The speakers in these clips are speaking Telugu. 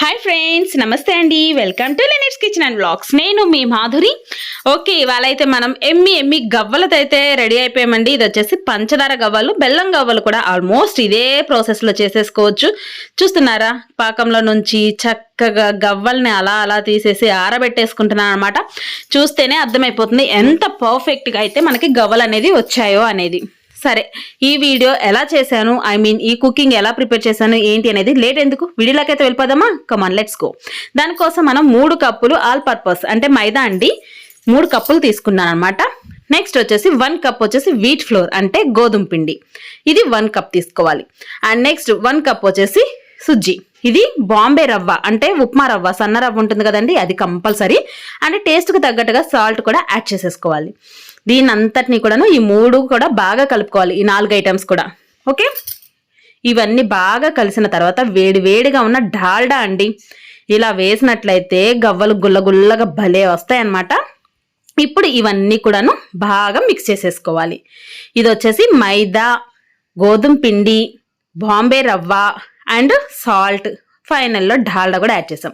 హాయ్ ఫ్రెండ్స్ నమస్తే అండి. వెల్కమ్ టు లెనిట్స్ కిచెన్ అండ్ బ్లాగ్స్ నేను మీ మాధురి. ఓకే ఇవాళ అయితే మనం ఎమ్మి ఎమ్మి గవ్వలతో అయితే రెడీ అయిపోయామండి. ఇది వచ్చేసి పంచదార గవ్వలు బెల్లం గవ్వలు కూడా ఆల్మోస్ట్ ఇదే ప్రాసెస్లో చేసేసుకోవచ్చు. చూస్తున్నారా? పాకంలో నుంచి చక్కగా గవ్వల్ని అలా అలా తీసేసి ఆరబెట్టేసుకుంటున్నాను అనమాట చూస్తేనే అర్థమైపోతుంది ఎంత పర్ఫెక్ట్గా అయితే మనకి గవ్వలు అనేది వచ్చాయో అనేది. సరే ఈ వీడియో ఎలా చేశాను? ఐ మీన్ ఈ కుకింగ్ ఎలా ప్రిపేర్ చేశాను? ఏంటి అనేది లేట్ ఎందుకు? వీడియోలోకైతే అయితే వెళ్ళిపోదామా కమాన్ లెట్స్ గో దానికోసం మనం మూడు కప్పులు ఆల్ పర్పస్ అంటే మైదా అండి మూడు కప్పులు తీసుకున్నాను అనమాట నెక్స్ట్ వచ్చేసి వన్ కప్ వచ్చేసి వీట్ ఫ్లోర్ అంటే గోధుమ పిండి. ఇది వన్ కప్ తీసుకోవాలి. అండ్ నెక్స్ట్ వన్ కప్ వచ్చేసి సుజ్జి. ఇది బాంబే రవ్వ అంటే ఉప్మా రవ్వ సన్న రవ్వ ఉంటుంది కదండి అది కంపల్సరీ. అండ్ టేస్ట్కి తగ్గట్టుగా సాల్ట్ కూడా యాడ్ చేసేసుకోవాలి. దీని అంతటిని కూడాను ఈ మూడు కూడా బాగా కలుపుకోవాలి ఈ నాలుగు ఐటమ్స్ కూడా. ఓకే? ఇవన్నీ బాగా కలిసిన తర్వాత వేడి వేడిగా ఉన్న డాల్డా అండి. ఇలా వేసినట్లయితే గవ్వలు గుల్లగుల్లగా భలే వస్తాయన్నమాట. ఇప్పుడు ఇవన్నీ కూడాను బాగా మిక్స్ చేసేసుకోవాలి. ఇది వచ్చేసి మైదా గోధుమ పిండి బాంబే రవ్వ అండ్ సాల్ట్ ఫైనల్లో డాల్డా కూడా యాడ్ చేసాం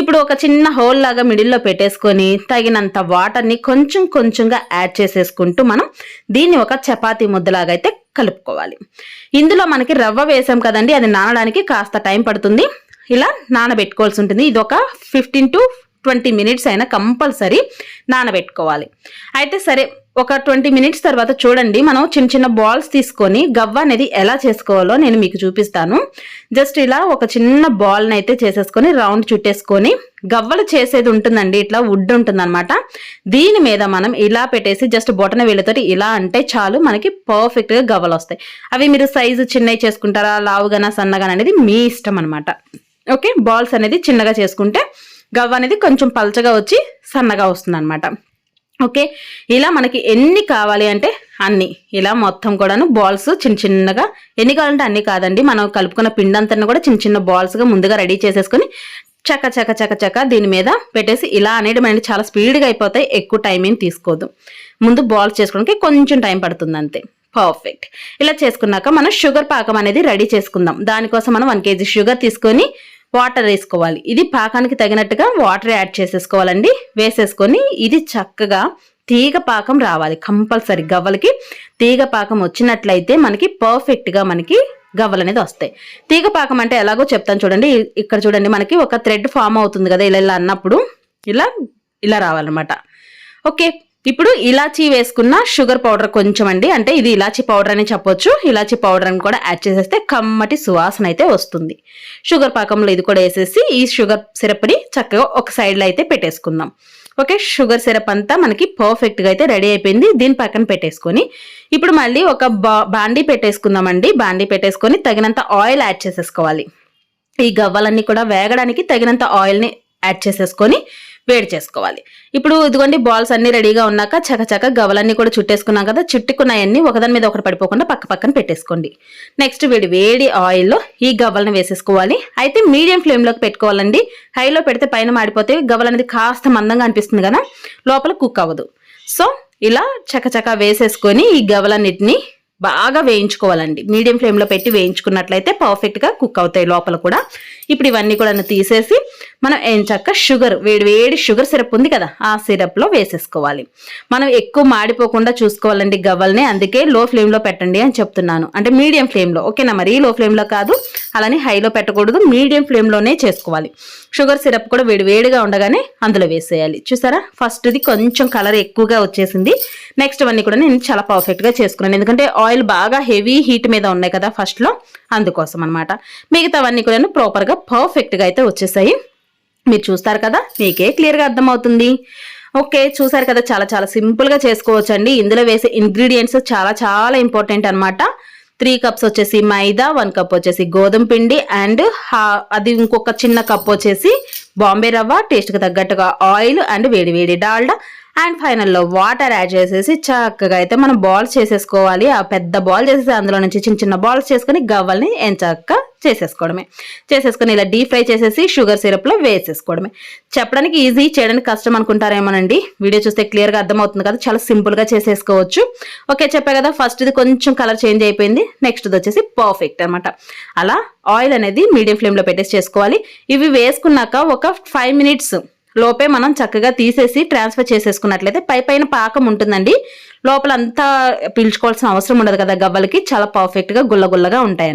ఇప్పుడు ఒక చిన్న హోల్ లాగా మిడిల్లో పెట్టేసుకొని తగినంత వాటర్ని కొంచెం కొంచెంగా యాడ్ చేసేసుకుంటూ మనం దీన్ని ఒక చపాతీ ముద్దలాగా అయితే కలుపుకోవాలి. ఇందులో మనకి రవ్వ వేసాం కదండి అది నానడానికి కాస్త టైం పడుతుంది. ఇలా నానబెట్టుకోవాల్సి ఉంటుంది. ఇది ఒక ఫిఫ్టీన్ టు ట్వంటీ మినిట్స్ అయినా కంపల్సరీ నానబెట్టుకోవాలి. అయితే సరే ఒక ట్వంటీ మినిట్స్ తర్వాత చూడండి మనం చిన్న చిన్న బాల్స్ తీసుకొని గవ్వ అనేది ఎలా చేసుకోవాలో నేను మీకు చూపిస్తాను. జస్ట్ ఇలా ఒక చిన్న బాల్ని అయితే చేసేసుకొని రౌండ్ చుట్టేసుకొని గవ్వలు చేసేది ఉంటుందండి ఇట్లా వుడ్ ఉంటుందన్నమాట. దీని మీద మనం ఇలా పెట్టేసి జస్ట్ బొటన వేళ్ళతోటి ఇలా అంటే చాలు మనకి పర్ఫెక్ట్గా గవ్వలు వస్తాయి. అవి మీరు సైజు చిన్నవి చేసుకుంటారా లావుగానా సన్నగానా అనేది మీ ఇష్టం అనమాట ఓకే? బాల్స్ అనేది చిన్నగా చేసుకుంటే గవ్వ అనేది కొంచెం పలచగా వచ్చి సన్నగా వస్తుంది అనమాట ఓకే? ఇలా మనకి ఎన్ని కావాలి అంటే అన్ని. ఇలా మొత్తం కూడాను బాల్స్ చిన్న చిన్నగా ఎన్ని కావాలంటే అన్ని కాదండి. మనం కలుపుకున్న పిండంతా కూడా చిన్న చిన్న బాల్స్గా ముందుగా రెడీ చేసేసుకొని చక్క చక్క చక్క చక్క దీని మీద పెట్టేసి ఇలా అనేది మనకి చాలా స్పీడ్గా అయిపోతాయి. ఎక్కువ టైం ఏం తీసుకోదు. ముందు బాల్స్ చేసుకోవడానికి కొంచెం టైం పడుతుంది అంతే. పర్ఫెక్ట్. ఇలా చేసుకున్నాక మనం షుగర్ పాకం అనేది రెడీ చేసుకుందాం. దానికోసం మనం వన్ కేజీ షుగర్ తీసుకొని వాటర్ వేసుకోవాలి. ఇది పాకానికి తగినట్టుగా వాటర్ యాడ్ చేసేసుకోవాలండి. వేసేసుకొని ఇది చక్కగా తీగ పాకం రావాలి. కంపల్సరీ గవ్వలకి తీగ పాకం వచ్చినట్లయితే మనకి పర్ఫెక్ట్గా మనకి గవ్వలు అనేది వస్తాయి. తీగ పాకం అంటే ఎలాగో చెప్తాను చూడండి. ఇక్కడ చూడండి మనకి ఒక థ్రెడ్ ఫామ్ అవుతుంది కదా ఇలా ఇలా అన్నప్పుడు ఇలా ఇలా రావాలన్నమాట. ఓకే. ఇప్పుడు ఇలాచీ వేసుకున్న షుగర్ పౌడర్ కొంచెం అండి అంటే ఇది ఇలాచీ పౌడర్ అని చెప్పొచ్చు. ఇలాచీ పౌడర్ అని కూడా యాడ్ చేసేస్తే కమ్మటి సువాసన అయితే వస్తుంది. షుగర్ పాకంలో ఇది కూడా వేసేసి ఈ షుగర్ సిరప్ని చక్కగా ఒక సైడ్లో అయితే పెట్టేసుకుందాం. ఓకే షుగర్ సిరప్ అంతా మనకి పర్ఫెక్ట్గా అయితే రెడీ అయిపోయింది. దీని పక్కన పెట్టేసుకొని ఇప్పుడు మళ్ళీ ఒక బా బాండీ పెట్టేసుకుందామండి. బాండీ పెట్టేసుకొని తగినంత ఆయిల్ యాడ్ చేసేసుకోవాలి. ఈ గవ్వలన్నీ కూడా వేగడానికి తగినంత ఆయిల్ని యాడ్ చేసేసుకొని వేడి చేసుకోవాలి. ఇప్పుడు ఇదిగోండి బాల్స్ అన్ని రెడీగా ఉన్నాక చకచక గవలన్నీ కూడా చుట్టేసుకున్నాం కదా చుట్టుకున్నాయన్నీ ఒకదాని మీద ఒకటి పడిపోకుండా పక్క పక్కన పెట్టేసుకోండి. నెక్స్ట్ వేడి వేడి ఆయిల్లో ఈ గవ్వలను వేసేసుకోవాలి. అయితే మీడియం ఫ్లేమ్లోకి పెట్టుకోవాలండి. హైలో పెడితే పైన మాడిపోతే గవ్వలు అనేది కాస్త మందంగా అనిపిస్తుంది కదా లోపల కుక్ అవ్వదు. సో ఇలా చకచక వేసేసుకొని ఈ గవలన్నిటిని బాగా వేయించుకోవాలండి. మీడియం ఫ్లేమ్లో పెట్టి వేయించుకున్నట్లయితే పర్ఫెక్ట్గా కుక్ అవుతాయి లోపల కూడా. ఇప్పుడు ఇవన్నీ కూడా తీసేసి మనం ఎంచక్క షుగర్ వేడి వేడి షుగర్ సిరప్ ఉంది కదా ఆ సిరప్లో వేసేసుకోవాలి. మనం ఎక్కువ మాడిపోకుండా చూసుకోవాలండి గవ్వల్ని అందుకే లో ఫ్లేమ్లో పెట్టండి అని చెప్తున్నాను. అంటే మీడియం ఫ్లేమ్లో ఓకేనా? మరీ లో ఫ్లేమ్లో కాదు అలానే హైలో పెట్టకూడదు మీడియం ఫ్లేమ్లోనే చేసుకోవాలి. షుగర్ సిరప్ కూడా వేడి వేడిగా ఉండగానే అందులో వేసేయాలి. చూసారా? ఫస్ట్ది కొంచెం కలర్ ఎక్కువగా వచ్చేసింది. నెక్స్ట్ అవన్నీ కూడా నేను చాలా పర్ఫెక్ట్గా చేసుకున్నాను. ఎందుకంటే ఆయిల్ బాగా హెవీ హీట్ మీద ఉన్నాయి కదా ఫస్ట్లో అందుకోసం అనమాట మిగతావన్నీ కూడా ప్రాపర్గా పర్ఫెక్ట్గా అయితే వచ్చేసాయి. మీరు చూస్తారు కదా మీకే క్లియర్గా అర్థమవుతుంది. ఓకే చూసారు కదా చాలా చాలా సింపుల్గా చేసుకోవచ్చు అండి ఇందులో వేసే ఇంగ్రీడియంట్స్ చాలా చాలా ఇంపార్టెంట్ అనమాట త్రీ కప్స్ వచ్చేసి మైదా వన్ కప్ వచ్చేసి గోధుమ పిండి అండ్ అది ఇంకొక చిన్న కప్ వచ్చేసి బాంబే రవ్వ టేస్ట్కి తగ్గట్టుగా ఆయిల్ అండ్ వేడి వేడి డాల్డా. అండ్ ఫైనల్లో వాటర్ యాడ్ చేసేసి చక్కగా అయితే మనం బాల్స్ చేసేసుకోవాలి. ఆ పెద్ద బాల్ చేసేసి అందులో నుంచి చిన్న చిన్న బాల్స్ చేసుకొని గవ్వల్ని ఎంచక్క చేసేసుకోవడమే. చేసేసుకొని ఇలా డీప్ ఫ్రై చేసేసి షుగర్ సిరప్లో వేసేసుకోవడమే. చెప్పడానికి ఈజీ చేయడానికి కష్టం అనుకుంటారేమోనండి. వీడియో చూస్తే క్లియర్గా అర్థమవుతుంది కదా చాలా సింపుల్గా చేసేసుకోవచ్చు. ఓకే చెప్పా కదా ఫస్ట్ ఇది కొంచెం కలర్ చేంజ్ అయిపోయింది. నెక్స్ట్ ఇది వచ్చేసి పర్ఫెక్ట్ అనమాట అలా ఆయిల్ అనేది మీడియం ఫ్లేమ్లో పెట్టేసి చేసుకోవాలి. ఇవి వేసుకున్నాక ఒక ఫైవ్ మినిట్స్ లోపే మనం చక్కగా తీసేసి ట్రాన్స్ఫర్ చేసేసుకున్నట్లయితే పై పైన పాకం ఉంటుందండి. లోపల అంతా పీల్చుకోవాల్సిన అవసరం ఉండదు కదా గవ్వలకి. చాలా పర్ఫెక్ట్గా గుల్లగుల్లగా గుల్ల గుల్లగా ఉంటాయి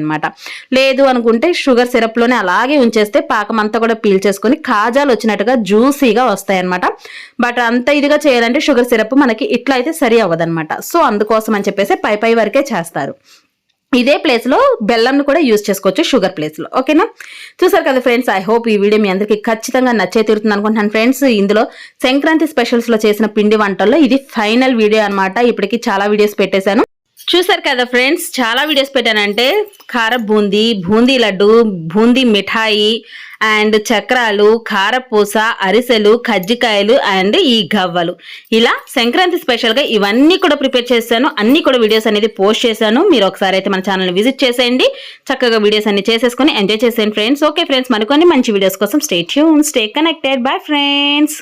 లేదు అనుకుంటే షుగర్ సిరప్లోనే అలాగే ఉంచేస్తే పాకం అంతా కూడా పీల్చేసుకొని కాజాలు వచ్చినట్టుగా జ్యూసీగా వస్తాయన్నమాట. బట్ అంత ఇదిగా చేయాలంటే షుగర్ సిరప్ మనకి ఇట్లా అయితే సరి అవ్వదనమాట సో అందుకోసం అని చెప్పేసి పై పై వరకే చేస్తారు. ఇదే ప్లేస్లో బెల్లంను కూడా యూజ్ చేసుకోవచ్చు షుగర్ ప్లేస్లో ఓకేనా చూసారు కదా ఫ్రెండ్స్ ఐ హోప్ ఈ వీడియో మీ అందరికీ ఖచ్చితంగా నచ్చే తీరుతుంది అనుకుంటున్నాను ఫ్రెండ్స్ ఇందులో సంక్రాంతి స్పెషల్స్లో చేసిన పిండి వంటల్లో ఇది ఫైనల్ వీడియో అన్నమాట. ఇప్పటికి చాలా వీడియోస్ పెట్టేశాను. చూసారు కదా ఫ్రెండ్స్ చాలా వీడియోస్ పెట్టానంటే కార బూందీ బూందీ లడ్డు బూందీ మిఠాయి అండ్ చక్రాలు కారపూస అరిసెలు కజ్జికాయలు అండ్ ఈ గవ్వలు. ఇలా సంక్రాంతి స్పెషల్గా ఇవన్నీ కూడా ప్రిపేర్ చేశాను. అన్ని కూడా వీడియోస్ అనేది పోస్ట్ చేశాను. మీరు ఒకసారి అయితే మన ఛానల్ని విజిట్ చేసేయండి. చక్కగా వీడియోస్ అన్ని చేసేసుకొని ఎంజాయ్ చేసేయండి ఫ్రెండ్స్. ఓకే ఫ్రెండ్స్ మరికొన్ని మంచి వీడియోస్ కోసం stay tune stay connected. Bye friends.